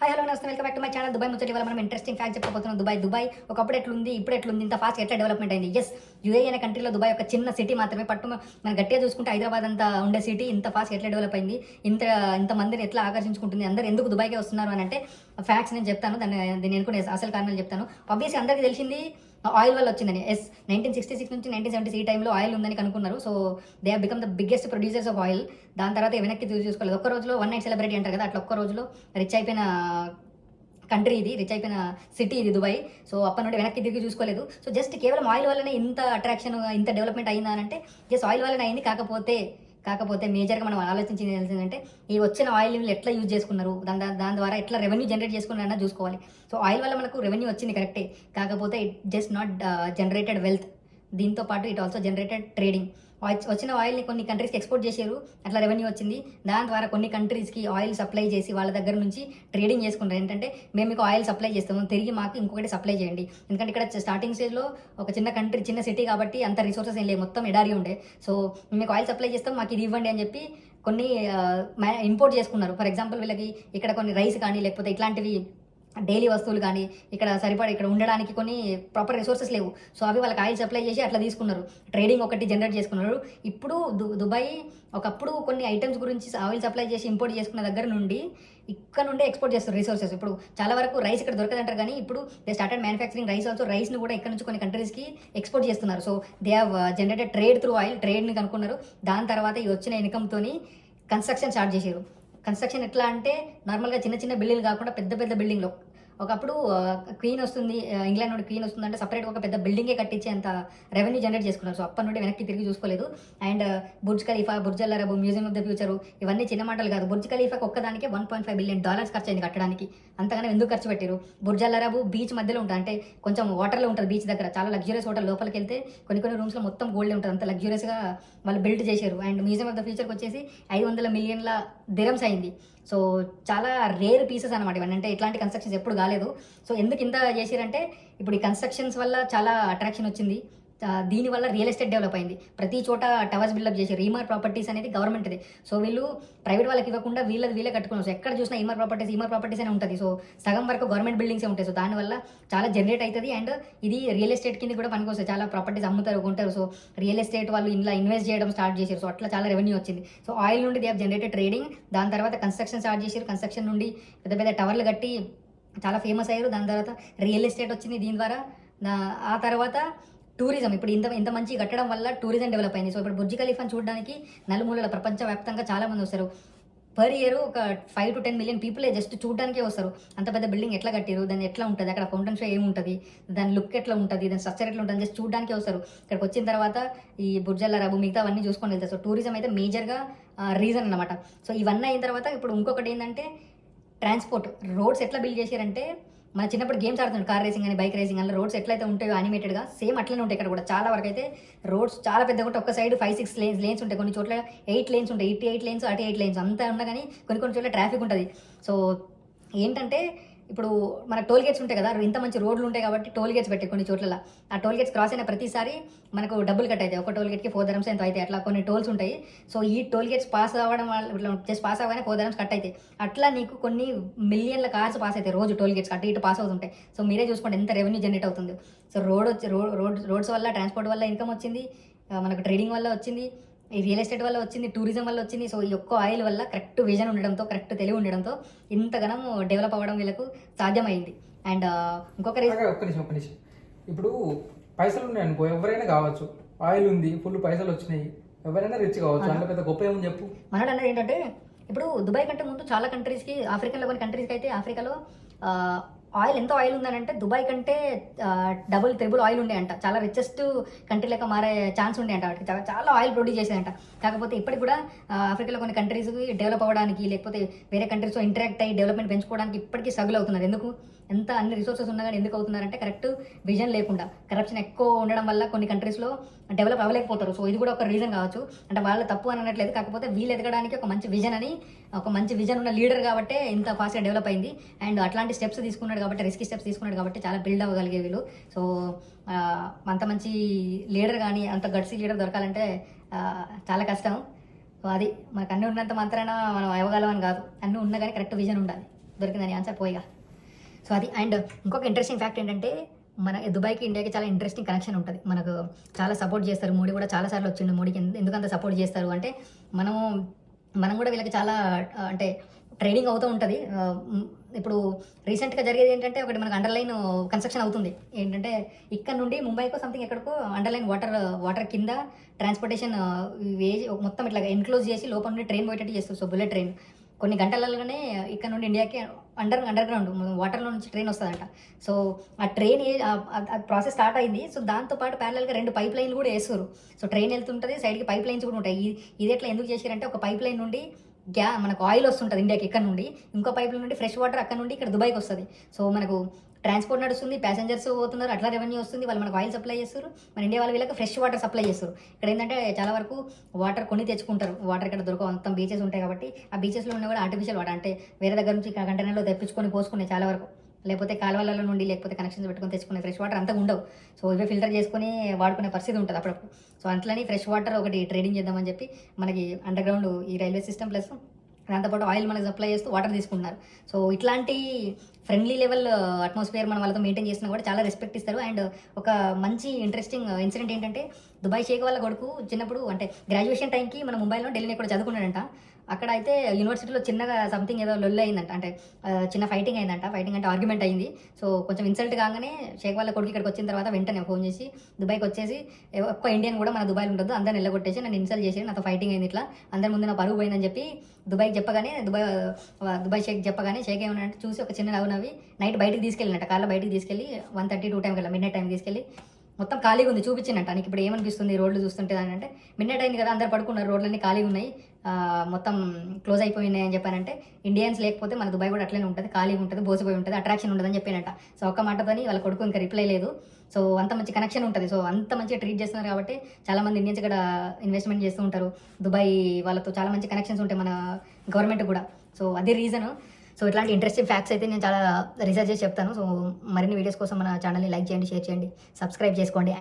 Hi hello నమస్తే. Welcome back to my channel Dubai ముచ్చటి వల్ల మనం ఇంట్రెస్టింగ్ ఫ్యాక్ట్ చెప్పబోతున్నాం. దుబాయ్ దుబాయ్ ఒకప్పుడు ఎట్లుంది ఇప్పుడు ఎట్లుంది? ఇంత ఫాస్ట్ ఎట్లా డెవలప్మెంట్ అయింది? ఎస్ యూఏ అనే కంట్రీలో దుబాయ్ ఒక చిన్న సిటీ మాత్రమే. పట్టు మనం గట్టిగా చూసుకుంటే హైదరాబాద్ అంతా ఉండే సిటీ ఇంత ఫాస్ట్ ఎట్లా డెవలప్ అయింది? ఇంత ఇంత మందిని ఎట్లా ఆకర్షించుకుంటుంది? అందరు ఎందుకు దుబాయ్కే వస్తున్నారు అని అంటే ఫ్యాక్ట్స్ నేను చెప్తాను. దాన్ని నేను కూడా అసలు కారణాలు చెప్తాను. ఆబ్వియస్లీ అందరికీ తెలిసింది ఆయిల్ వల్ల వచ్చిందని. ఎస్ నైన్టీన్ సిక్స్టీ సిక్స్ నుంచి నైన్టీన్ సెవెంటీ ఈ టైంలో ఆయిల్ ఉందని కనుక్కున్నారు. So they have become the biggest producers of oil దాని తర్వాత వెనక్కి తిరిగి చూసుకోలేదు. ఒక్క రోజులో వన్ నైట్ సెలబ్రిటీ అంటారు కదా అట్లా ఒక్క రోజులో రిచ్ అయిపోయిన కంట్రీ ఇది రిచ్ అయిపోయిన సిటీ ఇది దుబాయ్ సో అప్పటి నుండి వెనక్కి తిరిగి చూసుకోలేదు. సో జస్ట్ కేవలం ఆయిల్ వల్లనే ఇంత అట్రాక్షన్ ఇంత డెవలప్మెంట్ అయిందా అంటే జస్ట్ ఆయిల్ వల్లనే అయింది. కాకపోతే కాకపోతే మేజర్గా మనం ఆలోచించింది ఏంటంటే ఈ వచ్చిన ఆయిల్ ఎట్లా యూజ్ చేసుకున్నారు? దాని దాని ద్వారా ఎట్లా రెవెన్యూ జనరేట్ చేసుకున్నారన్న చూసుకోవాలి. సో ఆయిల్ వల్ల మనకు రెవెన్యూ వచ్చింది కరెక్టే కాకపోతే it just not generated wealth దీంతో పాటు ఇట్ ఆల్సో జనరేటెడ్ ట్రేడింగ్ వచ్చిన ఆయిల్ని కొన్ని కంట్రీస్కి ఎక్స్పోర్ట్ చేశారు. అట్లా రెవెన్యూ వచ్చింది. దాని ద్వారా కొన్ని కంట్రీస్కి ఆయిల్ సప్లై చేసి వాళ్ళ దగ్గర నుంచి ట్రేడింగ్ చేసుకుంటారు. ఏంటంటే మేము మీకు ఆయిల్ సప్లై చేస్తాము. తిరిగి మాకు ఇంకొకటి సప్లై చేయండి. ఎందుకంటే ఇక్కడ స్టార్టింగ్ స్టేజ్లో ఒక చిన్న కంట్రీ చిన్న సిటీ కాబట్టి అంత రిసోర్సెస్ ఏం లేవు. మొత్తం ఎడారి ఉండే. సో మీకు ఆయిల్ సప్లై చేస్తాం. మాకు ఇది ఇవ్వండి అని చెప్పి కొన్ని ఇంపోర్ట్ చేసుకున్నారు. ఫర్ ఎగ్జాంపుల్ వీళ్ళకి ఇక్కడ కొన్ని రైస్ కానీ లేకపోతే ఇట్లాంటివి డైలీ వస్తువులు కానీ ఇక్కడ సరిపడా ఇక్కడ ఉండడానికి కొన్ని ప్రాపర్ రిసోర్సెస్ లేవు. సో అవి వాళ్ళకి ఆయిల్ సప్లై చేసి అట్లా తీసుకున్నారు. ట్రేడింగ్ ఒకటి జనరేట్ చేసుకున్నారు. ఇప్పుడు దు- దుబాయ్ ఒకప్పుడు కొన్ని ఐటమ్స్ గురించి ఆయిల్ సప్లై చేసి ఇంపోర్ట్ చేసుకున్న దగ్గర నుండి ఇక్కడ నుండే ఎక్స్పోర్ట్ చేస్తారు రిసోర్సెస్. ఇప్పుడు చాలా వరకు రైస్ ఇక్కడ దొరకదంటారు కానీ ఇప్పుడు they started manufacturing rice also రైస్ని కూడా ఇక్కడ నుంచి కొన్ని కంట్రీస్కి ఎక్స్పోర్ట్ చేస్తున్నారు. So they have generated trade through oil ట్రేడ్ని కనుక్కున్నారు. దాని తర్వాత ఈ వచ్చిన ఇన్కమ్తోని కన్స్ట్రక్షన్ స్టార్ట్ చేశారు. కన్స్ట్రక్షన్ ఎట్లా అంటే నార్మల్గా చిన్న చిన్న బిల్డింగ్ కాకుండా పెద్ద పెద్ద బిల్డింగ్లో ఒకప్పుడు క్వీన్ వస్తుంది ఇంగ్లాండ్ నుండి క్వీన్ వస్తుంది అంటే సపరేట్ ఒక పెద్ద బిల్డింగే కట్టించేంత రెవెన్యూ జనరేట్ చేసుకున్నారు. సో అప్పటి నుండి వెనక్కి తిరిగి చూసుకోలేదు. And Burj Khalifa Burj Al Arab museum of the future ఇవన్నీ చిన్న మాటలు కాదు. బుర్జ్ ఖలీఫాకి ఒక్కదానికి one point five billion dollars ఖర్చు అయింది కట్టడానికి. అంతగానే ఎందుకు ఖర్చు పెట్టారు? బుర్జ్ అల్ అరబ్ బీచ్ మధ్యలో ఉంటుంది అంటే కొంచెం వాటర్లో ఉంటుంది బీచ్ దగ్గర. చాలా లగ్జరియస్ హోటల్ లోపలికి వెళ్తే కొన్ని కొన్ని రూమ్స్లో మొత్తం గోల్డ్ ఉంటుంది. అంత లగ్జరియస్గా వాళ్ళు బిల్డ్ చేశారు. అండ్ మ్యూజియం ఆఫ్ ద ఫ్యూచర్కి వచ్చేసి ఐదు వందల మిలియన్ల దిరమ్స్ అయింది సో చాలా రేర్ పీసెస్ అనమాట ఇవన్నీ. అంటే ఇట్లాంటి కన్స్ట్రక్షన్స్ ఎప్పుడు కాలేదు. సో ఎందుకు ఇంత చేసిరంటే ఇప్పుడు ఈ కన్స్ట్రక్షన్స్ వల్ల చాలా అట్రాక్షన్ వచ్చింది. దీనివల్ల రియల్ ఎస్టేట్ డెవలప్ అయింది. ప్రతి చోట టవర్స్ బిల్డప్ చేశారు ఈమార్ ప్రాపర్టీస్ అనేది గవర్నమెంట్ది. సో వీళ్ళు ప్రైవేట్ వాళ్ళకి ఇవ్వకుండా వీళ్ళది వీళ్ళే కట్టుకున్నారు. సో ఎక్కడ చూసినా ఈమార్ ప్రాపర్టీస్ ఈమార్ ప్రాపర్టీస్ అనే ఉంటుంది. సో సగం వరకు గవర్నమెంట్ బిల్డింగ్సే ఉంటాయి. సో దానివల్ల చాలా జనరేట్ అవుతుంది అండ్ ఇది రియల్ ఎస్టేట్ కింద కూడా పనికొస్తాయి. చాలా ప్రాపర్టీస్ అమ్ముతారు కొంటారు. సో రియల్ ఎస్టేట్ వాళ్ళు ఇలా ఇన్వెస్ట్ చేయడం స్టార్ట్ చేశారు. సో అట్లా చాలా రెవెన్యూ వచ్చింది. సో ఆయిల్ నుండి దే జనరేటెడ్ ట్రేడింగ్. దాని తర్వాత కన్స్ట్రక్షన్ స్టార్ట్ చేశారు. కన్స్ట్రక్షన్ నుండి పెద్ద పెద్ద టవర్లు కట్టి చాలా ఫేమస్ అయ్యారు. దాని తర్వాత రియల్ ఎస్టేట్ వచ్చింది దీని ద్వారా. ఆ తర్వాత టూరిజం ఇప్పుడు ఇంత ఇంత మంచి కట్టడం వల్ల టూరిజం డెవలప్ అయింది. సో ఇప్పుడు బుర్జి ఖలీఫాని చూడడానికి నలుమూలల ప్రపంచవ్యాప్తంగా చాలా మంది వస్తారు. పర్ ఇయర్ ఒక ఫైవ్ టు టెన్ మిలియన్ పీపులే జస్ట్ చూడడానికే వస్తారు. అంత పెద్ద బిల్డింగ్ ఎట్లా కట్టారు దాన్ని ఎట్లా ఉంటుంది? అక్కడ ఫౌంటైన్ షో ఏముంటుంది? దాని లుక్ ఎట్లా ఉంటుంది? దాని స్ట్రక్చర్ ఎట్లా ఉంటుంది? జస్ట్ చూడడానికే వస్తారు. ఇక్కడికి వచ్చిన తర్వాత ఈ బుర్జల్ల రబు మిగతా అవన్నీ చూసుకొని వెళ్తారు. సో టూరిజం అయితే మేజర్గా రీజన్ అన్నమాట. సో ఇవన్నీ అయిన తర్వాత ఇప్పుడు ఇంకొకటి ఏంటంటే ట్రాన్స్పోర్ట్. రోడ్స్ ఎట్లా బిల్డ్ చేశారంటే మన చిన్నప్పుడు గేమ్స్ ఆడుతుండే కార్ రేసింగ్ అని బైక్ రేసింగ్ అని రోడ్స్ ఎట్లయితే ఉంటాయో అనిమేటెడ్గా సేమ్ అట్లనే ఉంటాయి ఇక్కడ కూడా. చాలా వరకు అయితే రోడ్స్ చాలా పెద్దగా ఉంటాయి. ఒక side five six lanes lanes ఉంటాయి. కొన్ని చోట్ల ఎయిట్ లేన్స్ ఉంటాయి. ఇటు ఎయిట్ లేన్స్ అటు ఎయిట్ లేన్స్ అంతా ఉన్నా కానీ కొన్ని కొన్ని చోట్ల ట్రాఫిక్ ఉంటుంది. సో ఏంటంటే ఇప్పుడు మన టోల్ గేట్స్ ఉంటాయి కదా ఇంత మంచి రోడ్లు ఉంటాయి కాబట్టి టోల్ గేట్స్ పెట్టే కొన్ని చోట్ల ఆ టోల్ గేట్స్ క్రాస్ అయిన ప్రతిసారి మనకు డబ్బులు కట్ అవుతాయి. ఒక టోల్ గేట్కి ఫోర్ ధరమ్స్ ఎంత అవుతాయి. అట్లా కొన్ని టోల్స్ ఉంటాయి. సో ఈ టోల్ గేట్స్ పాస్ అవ్వడం వల్ల ఇట్లా జస్ట్ పాస్ అవ్వగానే ఫోర్ ధరమ్స్ కట్ అవుతాయి. అట్లా నీకు కొన్ని మిలియన్ల కార్స్ పాస్ అవుతాయి రోజు టోల్ గేట్స్ అటు ఇటు పాస్ అవుతుంటాయి. సో మీరే చూసుకోండి ఎంత రెవెన్యూ జనరేట్ అవుతుంది. సో రోడ్ వచ్చి రోడ్ రోడ్ రోడ్స్ వల్ల ట్రాన్స్పోర్ట్ వల్ల ఇన్కమ్ వచ్చింది. మనకు ట్రేడింగ్ వల్ల వచ్చింది. ఈ రియల్ ఎస్టేట్ వల్ల వచ్చింది టూరిజం వల్ల వచ్చింది. సో ఈ ఒక్క ఆయిల్ వల్ల కరెక్ట్ విజన్ ఉండడంతో కరెక్ట్ తెలివి ఉండడంతో ఇంతగానం డెవలప్ అవ్వడం వీళ్ళకు సాధ్యమైంది. అండ్ ఇంకొక రీజన్ ఇప్పుడు పైసలు ఉన్నాయి అనుకో ఎవరైనా కావచ్చు. ఆయిల్ ఉంది ఫుల్ పైసలు వచ్చినాయి. ఎవరైనా రిచ్ కావచ్చు. అందులో పెద్ద గొప్ప ఏమని చెప్పు. మనోడు అన్నది ఏంటంటే ఇప్పుడు దుబాయ్ కంటే ముందు చాలా కంట్రీస్కి ఆఫ్రికాలో కొన్ని కంట్రీస్కి అయితే ఆఫ్రికాలో ఆ, ఆయిల్ ఎంత ఆయిల్ ఉందనంటే దుబాయ్ కంటే డబుల్ త్రిబుల్ ఆయిల్ ఉండే అంట చాలా రిచెస్ట్ కంట్రీ లెక్క మారే ఛాన్స్ ఉండే అంట వాటికి. చాలా చాలా ఆయిల్ ప్రొడ్యూస్ చేసేదంట. కాకపోతే ఇప్పటికి కూడా ఆఫ్రికాలో కొన్ని కంట్రీస్కి డెవలప్ అవ్వడానికి లేకపోతే వేరే కంట్రీస్తో ఇంటరాక్ట్ అయ్యి డెవలప్మెంట్ పెంచుకోవడానికి ఇప్పటికీ సగులు అవుతున్నారు. ఎందుకు? ఎంత అన్ని రిసోర్సెస్ ఉన్నా కానీ ఎందుకు అవుతున్నారంటే కరెక్ట్ విజన్ లేకుండా కరప్షన్ ఎక్కువ ఉండడం వల్ల కొన్ని కంట్రీస్లో డెవలప్ అవ్వలేకపోతారు. సో ఇది కూడా ఒక రీజన్ కావచ్చు. అంటే వాళ్ళ తప్పు అని అనట్లేదు కాకపోతే వీళ్ళు ఎదగడానికి ఒక మంచి విజన్ అని ఒక మంచి విజన్ ఉన్న లీడర్ కాబట్టి ఇంత ఫాస్ట్గా డెవలప్ అయింది. అండ్ అట్లాంటి స్టెప్స్ తీసుకున్నాడు కాబట్టి రిస్క్ స్టెప్స్ తీసుకున్నాడు కాబట్టి చాలా బిల్డ్ అవ్వగలిగే వీళ్ళు. సో అంత మంచి లీడర్ కానీ అంత గడిసి లీడర్ దొరకాలంటే చాలా కష్టం. సో అది మనకు అన్నీ ఉన్నంత మాత్రాన మనం అవ్వగలమని కాదు. అన్నీ ఉన్నా కానీ కరెక్ట్ విజన్ ఉండాలి. దొరికిందని ఆన్సర్ పోయిగా. సో అది అండ్ ఇంకొక ఇంట్రెస్టింగ్ ఫ్యాక్ట్ ఏంటంటే మన దుబాయ్కి ఇండియాకి చాలా ఇంట్రెస్టింగ్ కనెక్షన్ ఉంటుంది. మనకు చాలా సపోర్ట్ చేస్తారు. మోడీ కూడా చాలా సార్లు వచ్చిండు. మోడీకి ఎందుకంత సపోర్ట్ చేస్తారు? అంటే మనము మనం కూడా వీళ్ళకి చాలా అంటే ట్రైనింగ్ అవుతూ ఉంటుంది. ఇప్పుడు రీసెంట్గా జరిగేది ఏంటంటే ఒకటి మనకు అండర్లైన్ కన్స్ట్రక్షన్ అవుతుంది. ఏంటంటే ఇక్కడ నుండి ముంబైకో సంథింగ్ ఎక్కడికో అండర్లైన్ వాటర్ వాటర్ కింద ట్రాన్స్పోర్టేషన్ వేజ్ మొత్తం ఇట్లా ఎన్క్లోజ్ చేసి లోపల నుండి ట్రైన్ పోయేటట్టు చేస్తారు. సో బుల్లెట్ ట్రైన్ కొన్ని గంటలలోనే ఇక్కడ నుండి ఇండియాకి అండర్ అండర్ గ్రౌండ్ వాటర్లో నుంచి ట్రైన్ వస్తుందంట. సో ఆ ట్రైన్ ఏ- ఆ- ప్రాసెస్ స్టార్ట్ అయింది. సో దాంతో పాటు ప్యారలల్గా రెండు పైప్ లైన్లు కూడా వేస్తారు సో ట్రైన్ వెళ్తుంటుంది సైడ్కి పైప్ లైన్స్ కూడా ఉంటాయి. ఇది- ఇది ఎట్లా ఎందుకు చేశారంటే ఒక పైప్ లైన్ నుండి గ్యా మనకు ఆయిల్ వస్తుంటుంది ఇండియాకి ఇక్కడ నుండి ఇంకో పైప్ లైన్ నుండి ఫ్రెష్ వాటర్ అక్కడ నుండి ఇక్కడ దుబాయ్కి వస్తుంది. సో మనకు ట్రాన్స్పోర్ట్ నడుస్తుంది ప్యాసింజర్స్ పోతున్నారు అట్లా రెవెన్యూ వస్తుంది వాళ్ళు మనకు ఆయిల్ సప్లై చేస్తారు. మన ఇండియా వాళ్ళు వీళ్ళకి ఫ్రెష్ వాటర్ సప్లై చేస్తారు. ఇక్కడ ఏంటంటే చాలా వరకు వాటర్ కొని తెచ్చుకుంటారు. వాటర్ ఇక్కడ దొరకవు. మొత్తం బీచెస్ ఉంటాయి కాబట్టి ఆ బీచెస్లో ఉన్న కూడా ఆర్టిఫిషియల్ వాటర్ అంటే వేరే దగ్గర నుంచి కంటైనర్లో తెప్పించుకొని పోసుకునే చాలా వరకు. లేకపోతే కాలువలలో నుండి లేకపోతే కనెక్షన్స్ పెట్టుకొని తెచ్చుకునే ఫ్రెష్ వాటర్ అంతా ఉండవు. సో ఇవే ఫిల్టర్ చేసుకొని వాడుకునే పరిస్థితి ఉంటుంది అప్పుడప్పుడు. సో అట్లని ఫ్రెష్ వాటర్ ఒకటి ట్రేడింగ్ చేద్దామని చెప్పి మనకి అండర్ గ్రౌండ్ ఈ రైల్వే సిస్టమ్ ప్లస్ దాంతోపాటు ఆయిల్ మనకి సప్లై చేస్తూ వాటర్ తీసుకుంటున్నారు. సో ఇట్లాంటి ఫ్రెండ్లీ లెవెల్ అట్మాస్ఫియర్ మన వాళ్ళతో మెయింటైన్ చేసినా కూడా చాలా రెస్పెక్ట్ ఇస్తారు. అండ్ ఒక మంచి ఇంట్రెస్టింగ్ ఇన్సిడెంట్ uh, ఏంటంటే దుబాయ్ షేక్ వాళ్ళ కొడుకు చిన్నప్పుడు అంటే గ్రాడ్యుయేషన్ టైంకి మన ముంబైలో ఢిల్లీని కూడా చదువుకున్నాడంట. అక్కడ అయితే యూనివర్సిటీలో చిన్నగా సంథింగ్ ఏదో లొల్ అయిందంట. అంటే చిన్న ఫైటింగ్ అయిందంట. ఫైటింగ్ అంటే ఆర్గ్యుమెంట్ అయింది. సో కొంచెం ఇన్సల్ట్ కాగానే షేక్ వాళ్ళ కొడుకు ఇక్కడికి వచ్చిన తర్వాత వెంటనే ఫోన్ చేసి దుబాయ్కి వచ్చేసి ఒక్క ఇండియన్ కూడా మన దుబాయ్లో ఉండదు అందరిని వెళ్ళగొట్టేసి నన్ను ఇన్సల్ట్ చేసి నాతో ఫైటింగ్ అయింది ఇట్లా. అందరి ముందు నా పరుగు పోయిందని చెప్పి దుబాయ్కి చెప్పగానే దుబాయ్ దుబాయ్ షేక్ చెప్పగానే షేక్ ఏమన్నా చూసి ఒక చిన్న నవ్వు నవ్వి నైట్ బయటికి తీసుకెళ్ళినట్ట. కార్లో బయటికి తీసుకెళ్ళి వన్ థర్టీ టూ టైం కల్లా మిడ్ నైట్ టైం తీసుకెళ్ళి మొత్తం ఖాళీగా ఉంది చూపించిందంట నీకు ఇప్పుడు ఏమనిపిస్తుంది రోడ్లు చూస్తుంటే అని అంటే మిన్నట్ అయింది కదా అందరు పడుకున్నారు రోడ్లన్నీ ఖాళీగా ఉన్నాయి మొత్తం క్లోజ్ అయిపోయినాయి అని చెప్పానంటే ఇండియన్స్ లేకపోతే మన దుబాయ్ కూడా అట్లనే ఉంటుంది ఖాళీగా ఉంటుంది బోసిపోయి ఉంటుంది అట్రాక్షన్ ఉండదని చెప్పానంట. సో ఒక్క మాటతోని వాళ్ళ కొడుకు ఇంకా రిప్లై లేదు. సో అంత మంచి కనెక్షన్ ఉంటుంది. సో అంత మంచి ట్రీట్ చేస్తున్నారు కాబట్టి చాలా మంది ఇండియన్స్ ఇక్కడ ఇన్వెస్ట్మెంట్ చేస్తూ ఉంటారు. దుబాయ్ వాళ్ళతో చాలా మంచి కనెక్షన్స్ ఉంటాయి మన గవర్నమెంట్ కూడా. సో అదే రీజన్ సో ఇట్లాంటి ఇంట్రెస్టింగ్ ఫ్యాక్ట్స్ అయితే నేను చాలా రీసెర్చ్ చేసి చెప్తాను. సో మరిన్ని వీడియోస్ కోసం మన ఛానల్ని లైక్ చేయండి షేర్ చేయండి సబ్స్క్రైబ్ చేసుకోండి.